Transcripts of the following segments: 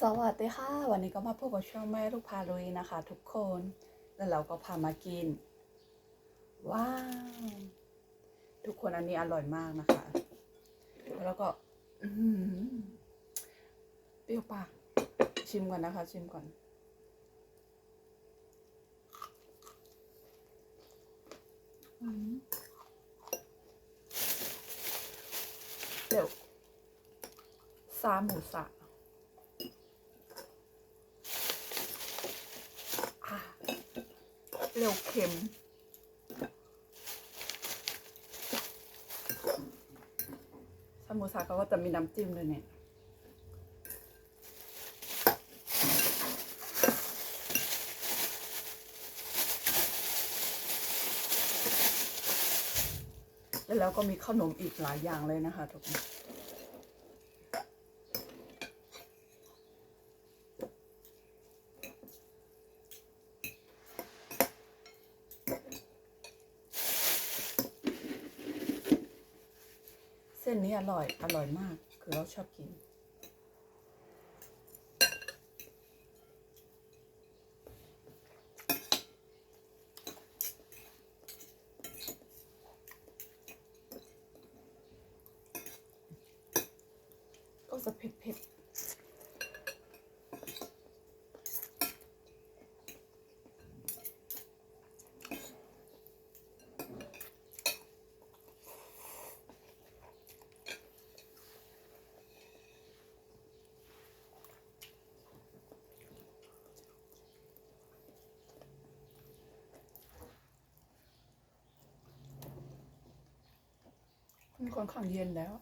สวัสดีค่ะ วันนี้ก็มาพบกับช่องแม่ลูกพาลุยนะคะ ทุกคน แล้วเราก็พามากิน ว้าว ทุกคนอันนี้อร่อยมากนะคะ แล้วก็เปรี้ยวปากชิมก่อนนะคะ ชิมก่อน เดี๋ยวซาหมูสะอะ เร็วเค็ม ซามูซาเขาก็จะมีน้ำจิ้มด้วยเนี่ยแล้วก็มีขนมอีกหลายอย่างเลยนะคะทุกคน เส้นนี้อร่อย อร่อยมาก คือเราชอบกิน มันค่อนข้างเย็นแล้ว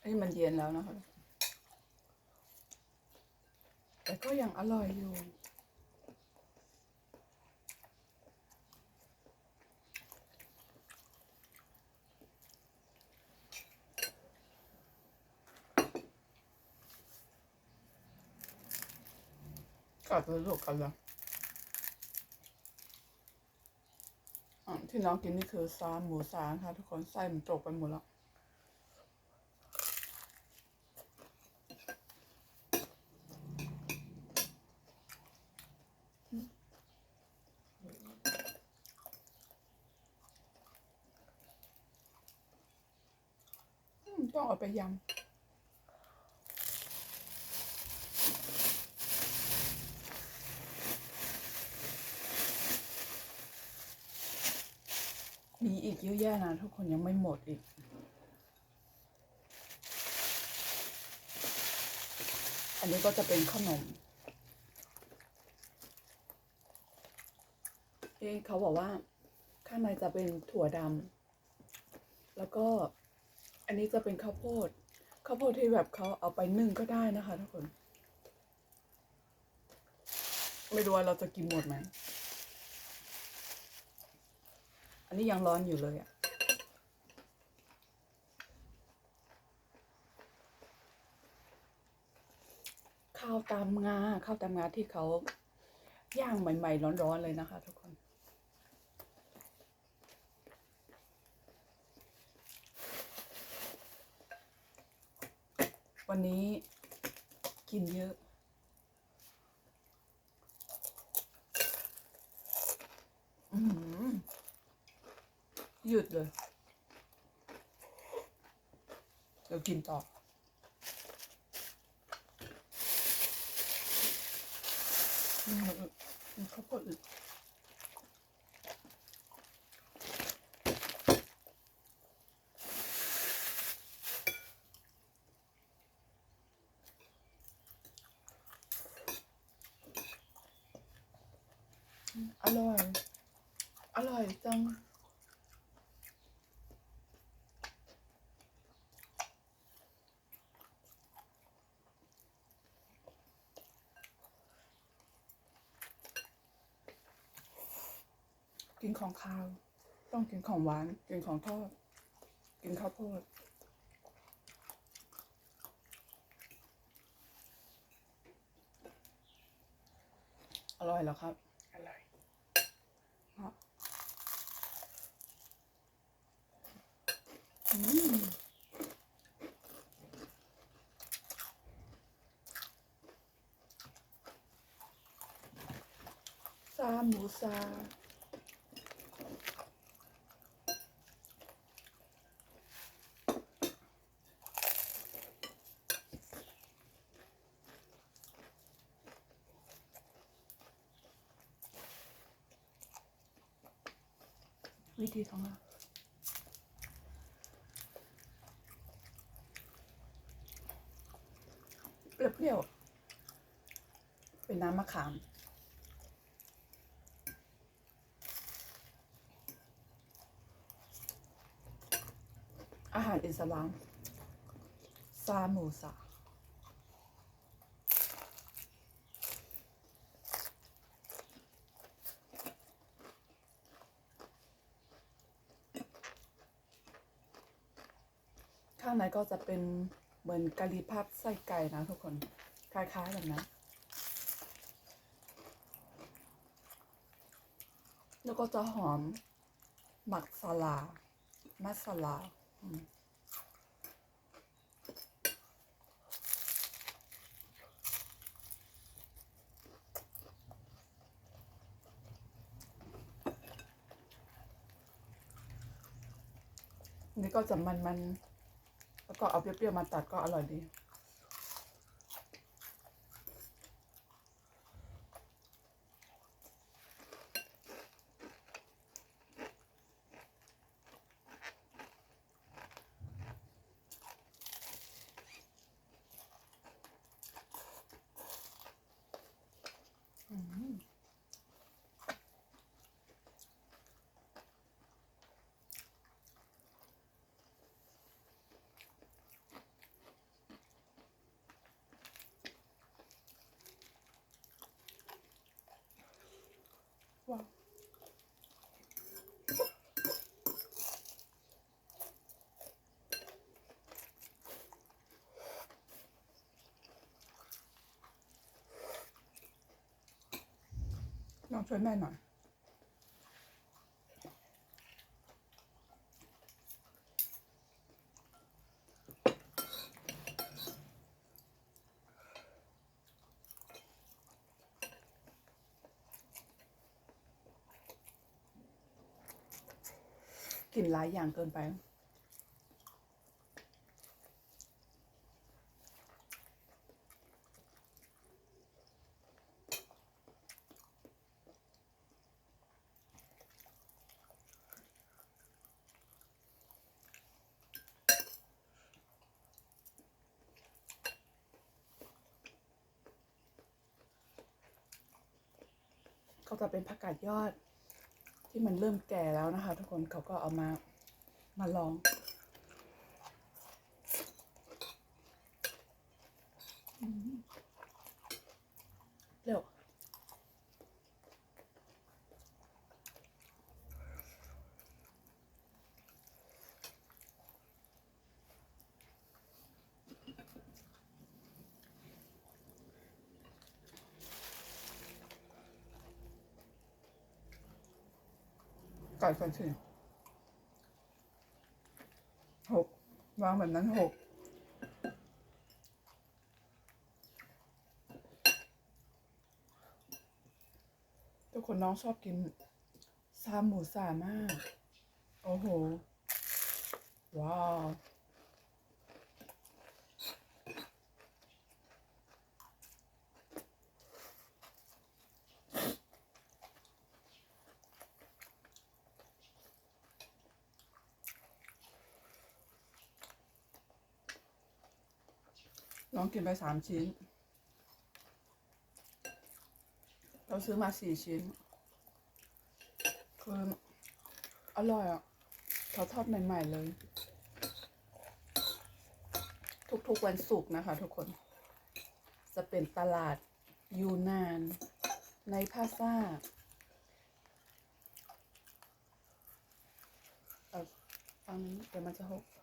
อันนี้มันเย็นแล้วนะคะแต่ก็ยังอร่อยอยู่ กัดเลยลูกกันเลยอะที่น้องกินนี่คือซาหมูสางค่ะ ทุกคนไส้มันตกไปหมดแล้วต้องเอาไปยำ มีอี กเยอะแยะนะทุกคนยังไม่หมดอีก อันนี้ก็จะเป็นขนมเอ๊ะเขาบอกว่าข้างในจะเป็นถั่วดำแล้วก็อันนี้จะเป็นข้าวโพดข้าวโพดที่แบบเขาเอาไปนึ่งก็ได้นะคะทุกคน ไม่รู้ว่าเราจะกินหมดไหม อั นนี้ยังร้อนอยู่เลยอะ ข้าวตามงา ข้าวตามงาที่เขาย่างใหม่ ๆ ร้อนๆเลยนะคะทุกคนวันนี้กินเยอะ อืมห ยุดเลยเดี๋ยวกินต่ออืมอืมข้าวโพดอีกอร่อย อร่อยจัง กินของคาว ต้องกินของหวาน กินของทอด กินข้าวโพดอร่อยแล้วครับ อร่อยเนาะอืมซาหมูซา วิธีของเราเปรี้ยวๆเป็นน้ำมะขามอาหารอิสลามซามูซาางในก็จะเป็นเหมือนกะหรี่พับไส้ไก่นะทุกคน คล้ายๆแบบนั้น แล้วก็จะหอมหมักสลามัสลาอืมนี่ก็จะมันๆ ก็เอาเปรี้ยวๆมาตัดก็อร่อยดี อืม ว้าวลองช่วยแม่หน่อย กลิ่นหลายอย่างเกินไป ก็จะเป็นผักกาดยอด ที่มันเริ่มแก่แล้วนะคะ ทุกคนเขาก็เอามามาลอง ไก่กันสิหกวางแบบนั้นหกทุกคนน้องชอบกินซาหมูสามาก โอ้โห ว้าว น้องกินไปสามชิ้น เราซื้อมาสี่ชิ้น คืออร่อยอะเขาทอดใหม่ๆเลย ทุกๆวันศุกร์นะคะทุกคน จะเป็นตลาดยูนาน ในพาซ่าเอาฟังนี้เดี๋ยวมันจะหก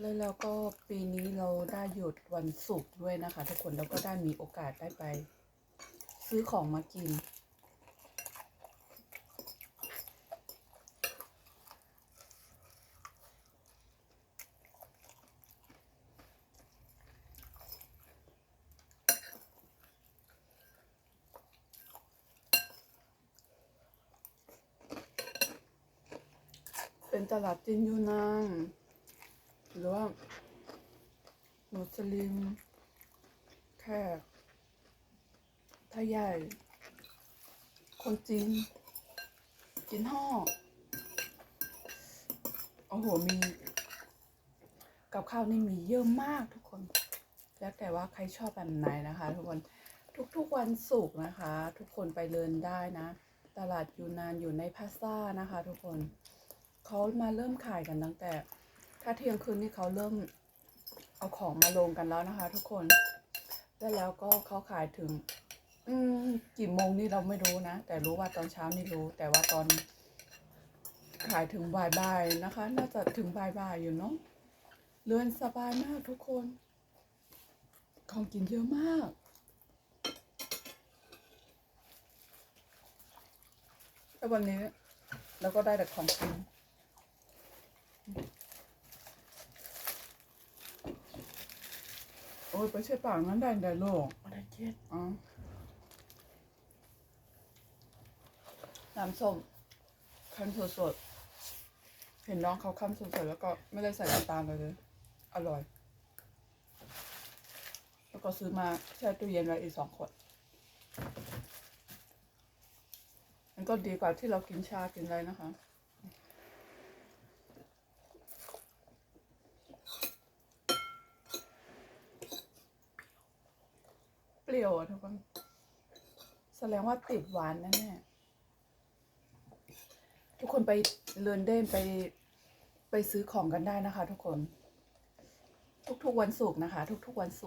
แล้วเราก็ปีนี้เราได้หยุดวันศุกร์ด้วยนะคะ ทุกคนแล้วก็ได้มีโอกาสได้ไป ซื้อของมากิน เป็นตลาดจินยูนาง หรือว่ามุสลิมแขกไทยใหญ่ คนจีนจีนห่อโอ้โห มี กับข้าวนี่มีเยอะมากทุกคน แล้วแต่ว่าใครชอบแบบไหนนะคะ ทุกคน ทุกๆวันศุกร์นะคะ ทุกคนไปเดินได้นะ ตลาดยูนานอยู่ในพาซ่านะคะ ทุกคนเขามาเริ่มขายกันตั้งแต่ ถ้าเที่ยงคืนนี่เขาเริ่มเอาของมาลงกันแล้วนะคะ ทุกคนแล้วแล้วก็เขาขายถึง อืมกี่โมงนี่เราไม่รู้นะ แต่รู้ว่าตอนเช้านี่รู้ แต่ว่าตอน ขายถึงบ่ายๆนะคะ น่าจะถึงบ่ายๆอยู่เนาะเรือนสบายมากทุกคน ของกินเยอะมากแล้ววันนี้เราก็ได้แต่ของกิน อ้ยไปใช่ปากนั้นได้ได้โลก Och det är jätte... อ๋อน้ำส้มคั้นสดๆเห็นน้องเขาคั้นสดๆแล้วก็ไม่ได้ใส่น้ำตาลเลยเลย อร่อย แล้วก็ซื้อมาแช่ตู้เย็นไว้อีกสองขวดมันก็ดีกว่าที่เรากินชากินอะไรนะคะ รียวทุกคนแสดงว่าติดหวานแน่ๆทุกคนไปเลินเด้นไปไปซื้อของกันได้นะคะ ทุกคน ทุกๆวันศุกร์นะคะ ทุกๆวันศุกร์